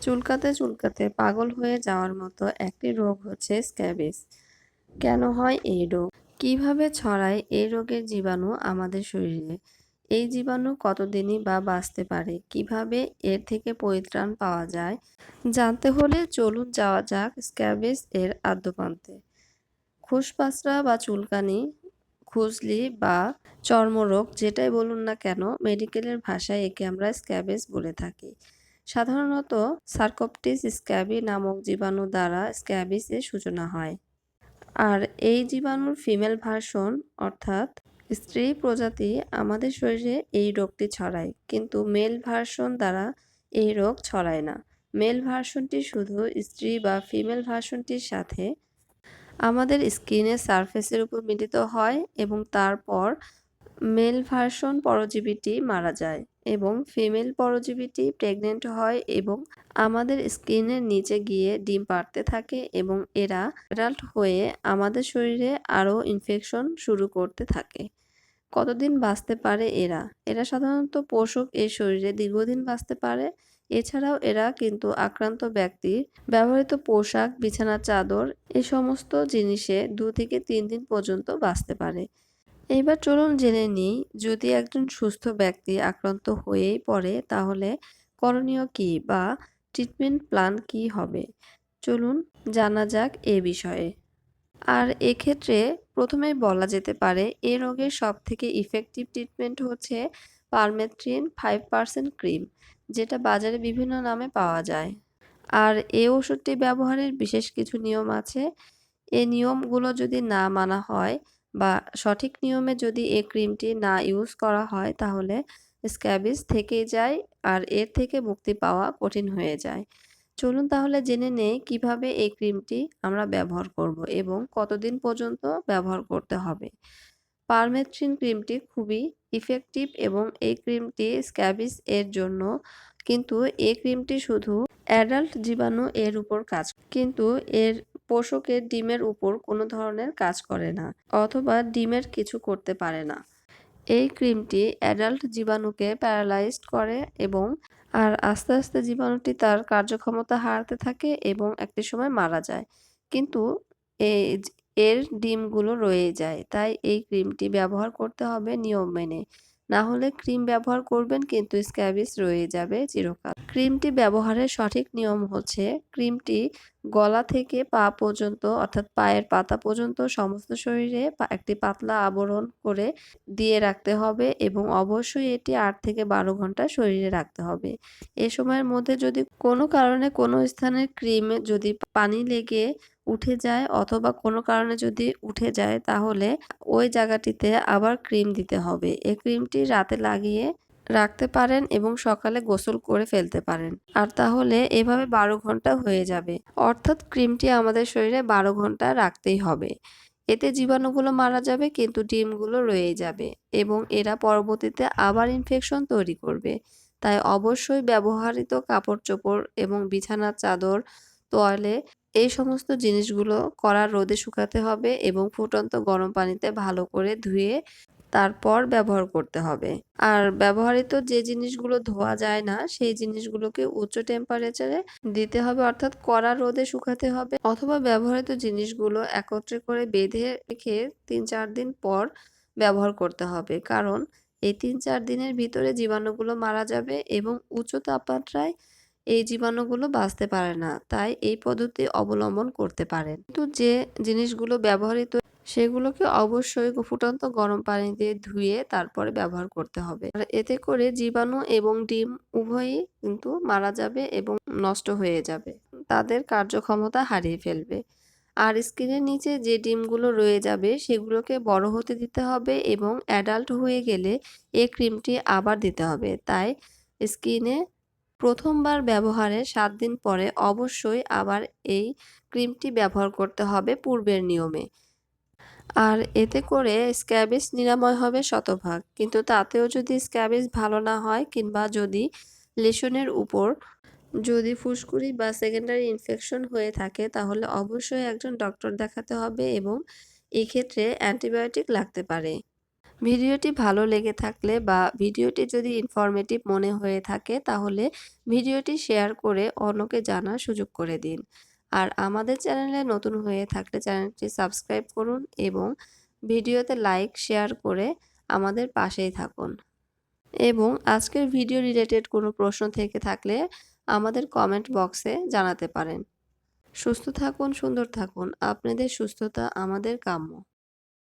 চুলকাতে চুলকাতে পাগল হয়ে যাওয়ার মতো একটি রোগ হচ্ছে স্ক্যাবিস কেন হয় এই রোগ? কীভাবে ছড়ায় এই রোগের জীবাণু আমাদের শরীরে? এই জীবাণু কতদিনই বা বাঁচতে পারে? কীভাবে এর থেকে পরিত্রাণ পাওয়া যায়? জানতে হলে চলুন যাওয়া যাক স্ক্যাবিস এর আদ্যপান্তে। খুশপাসরা বা চুলকানি, খুজলি বা চর্মরোগ যেটাই বলুন না কেন মেডিকেলের ভাষায় একে আমরা স্ক্যাবিস বলে থাকি। সাধারণত সার্কোপটিস স্ক্যাবি নামক জীবাণু দ্বারা স্ক্যাবিসের সূচনা হয়। আর এই জীবাণুর ফিমেল ভার্সন, অর্থাৎ স্ত্রী প্রজাতি, আমাদের শরীরে এই রোগটি ছড়ায়। কিন্তু মেল ভার্সন দ্বারা এই রোগ ছড়ায় না। মেল ভার্সনটি শুধু স্ত্রী বা ফিমেল ভার্সনটির সাথে আমাদের স্কিনের সারফেসের উপর মিলিত হয় এবং তারপর মেল ভার্সন পরজীবীটি মারা যায়। এবং ফিমেল পরজীবীটি প্রেগনেন্ট হয় এবং আমাদের স্কিনের নিচে গিয়ে ডিম পাড়তে থাকে এবং এরা অ্যাডাল্ট হয়ে আমাদের শরীরে আরও ইনফেকশন শুরু করতে থাকে। কতদিন বাঁচতে পারে এরা? এরা সাধারণত পোষক এই শরীরে দীর্ঘদিন বাঁচতে পারে। এছাড়াও এরা কিন্তু আক্রান্ত ব্যক্তির ব্যবহৃত পোশাক বিছানা চাদর এই সমস্ত জিনিসে দু থেকে তিন দিন পর্যন্ত বাঁচতে পারে। এইবার চলুন জেনে নিই, যদি একজন সুস্থ ব্যক্তি আক্রান্ত হয়েই পড়ে, তাহলে করণীয় কী বা ট্রিটমেন্ট প্ল্যান কী হবে? চলুন জানা যাক এ বিষয়ে। আর এক্ষেত্রে প্রথমেই বলা যেতে পারে, এ রোগের সবথেকে ইফেক্টিভ ট্রিটমেন্ট হচ্ছে পারমেথ্রিন ফাইভ পার্সেন্ট ক্রিম যেটা বাজারে বিভিন্ন নামে পাওয়া যায়। আর এই ওষুধটি ব্যবহারের বিশেষ কিছু নিয়ম আছে। এই নিয়মগুলো যদি না মানা হয় বা সঠিক নিয়মে যদি এই ক্রিমটি না ইউজ করা হয়, তাহলে স্ক্যাবিস থেকেই যায় আর এর থেকে মুক্তি পাওয়া কঠিন হয়ে যায়। চলুন তাহলে জেনে নেই কীভাবে এই ক্রিমটি আমরা ব্যবহার করব এবং কতদিন পর্যন্ত ব্যবহার করতে হবে। পারমেথ্রিন ক্রিমটি খুবই ইফেক্টিভ এবং এই ক্রিমটি স্ক্যাবিস এর জন্য, কিন্তু এই ক্রিমটি শুধু অ্যাডাল্ট জীবাণু এর উপর কাজ কিন্তু এর পোষকের ডিমের উপর কোনো ধরনের কাজ করে না, অথবা ডিমের কিছু করতে পারে না। এই ক্রিমটি অ্যাডাল্ট জীবাণুকে প্যারালাইজড করে এবং আর আস্তে আস্তে জীবাণুটি তার কার্যক্ষমতা হারাতে থাকে এবং একটি সময় মারা যায়। কিন্তু এর ডিমগুলো রয়ে যায়, তাই এই ক্রিমটি ব্যবহার করতে হবে নিয়ম মেনে। না হলে ক্রিম ব্যবহার করবেন কিন্তু স্ক্যাবিস রয়ে যাবে চিরকাল। ক্রিমটি ব্যবহারের সঠিক নিয়ম হচ্ছে ক্রিমটি গলা থেকে পা পর্যন্ত অর্থাৎ পায়ের পাতা পর্যন্ত সমস্ত শরীরে একটি পাতলা আবরণ করে দিয়ে রাখতে হবে এবং অবশ্যই এটি আট থেকে বারো ঘণ্টা শরীরে রাখতে হবে। এ সময়ের মধ্যে যদি কোনো কারণে কোনো স্থানের ক্রিমে যদি পানি লেগে উঠে যায় অথবা কোনো কারণে যদি উঠে যায়, তাহলে ওই জায়গাটিতে আবার ক্রিম দিতে হবে। এই ক্রিমটি রাতে লাগিয়ে রাখতে পারেন এবং সকালে গোসল করে ফেলতে পারেন। আর তাহলে এভাবে বারো ঘণ্টা হয়ে যাবে। অর্থাৎ ক্রিমটি আমাদের শরীরে বারো ঘণ্টা রাখতেই হবে। এতে জীবাণুগুলো মারা যাবে, কিন্তু ডিমগুলো রয়ে যাবে এবং এরা পরবর্তীতে আবার ইনফেকশন তৈরি করবে। তাই অবশ্যই ব্যবহৃত কাপড় চোপড় এবং বিছানার চাদর তোয়ালে এই সমস্ত জিনিসগুলো কড়া রোদে শুকাতে হবে এবং ফুটন্ত গরম পানিতে ভালো করে ধুয়ে তারপর ব্যবহার করতে হবে। আর ব্যবহৃত যে জিনিসগুলো ধোয়া যায় না, সেই জিনিসগুলোকে উচ্চ টেম্পারেচারে দিতে হবে, অর্থাৎ কড়া রোদে শুকাতে হবে। অথবা ব্যবহৃত জিনিসগুলো একত্রে করে বেঁধে রেখে তিন চার দিন পর ব্যবহার করতে হবে। কারণ এই তিন চার দিনের ভিতরে জীবাণুগুলো মারা যাবে এবং উচ্চ তাপমাত্রায় এই জীবাণুগুলো বাঁচতে পারে না। তাই এই পদ্ধতি অবলম্বন করতে পারেন। কিন্তু যে জিনিসগুলো ব্যবহৃত, সেগুলোকে অবশ্যই ফুটন্ত গরম পানি দিয়ে ধুয়ে তারপরে ব্যবহার করতে হবে। এতে করে জীবাণু এবং ডিম উভয়ই কিন্তু মারা যাবে এবং নষ্ট হয়ে যাবে। তাদের কার্যক্ষমতা হারিয়ে ফেলবে। আর স্কিনের নিচে যে ডিমগুলো রয়ে যাবে, সেগুলোকে বড় হতে দিতে হবে এবং অ্যাডাল্ট হয়ে গেলে এই ক্রিমটি আবার দিতে হবে। তাই স্কিনে প্রথমবার ব্যবহারের সাত দিন পরে অবশ্যই আবার এই ক্রিমটি ব্যবহার করতে হবে পূর্বের নিয়মে। আর এতে করে স্ক্যাবিস নিরাময় হবে শতভাগ। কিন্তু তাতেও যদি স্ক্যাবিস ভালো না হয় কিংবা যদি লেশনের উপর যদি ফুসকুড়ি বা সেকেন্ডারি ইনফেকশন হয়ে থাকে, তাহলে অবশ্যই একজন ডক্টর দেখাতে হবে এবং এক্ষেত্রে অ্যান্টিবায়োটিক লাগতে পারে। ভিডিওটি ভালো লেগে থাকলে বা ভিডিওটি যদি ইনফরমেটিভ মনে হয়ে থাকে, তাহলে ভিডিওটি শেয়ার করে অন্যকে জানার সুযোগ করে দিন। আর আমাদের চ্যানেলে নতুন হয়ে থাকলে চ্যানেলটি সাবস্ক্রাইব করুন এবং ভিডিওতে লাইক শেয়ার করে আমাদের পাশেই থাকুন। এবং আজকের ভিডিও রিলেটেড কোনো প্রশ্ন থেকে থাকলে আমাদের কমেন্ট বক্সে জানাতে পারেন। সুস্থ থাকুন, সুন্দর থাকুন। আপনাদের সুস্থতা আমাদের কাম্য।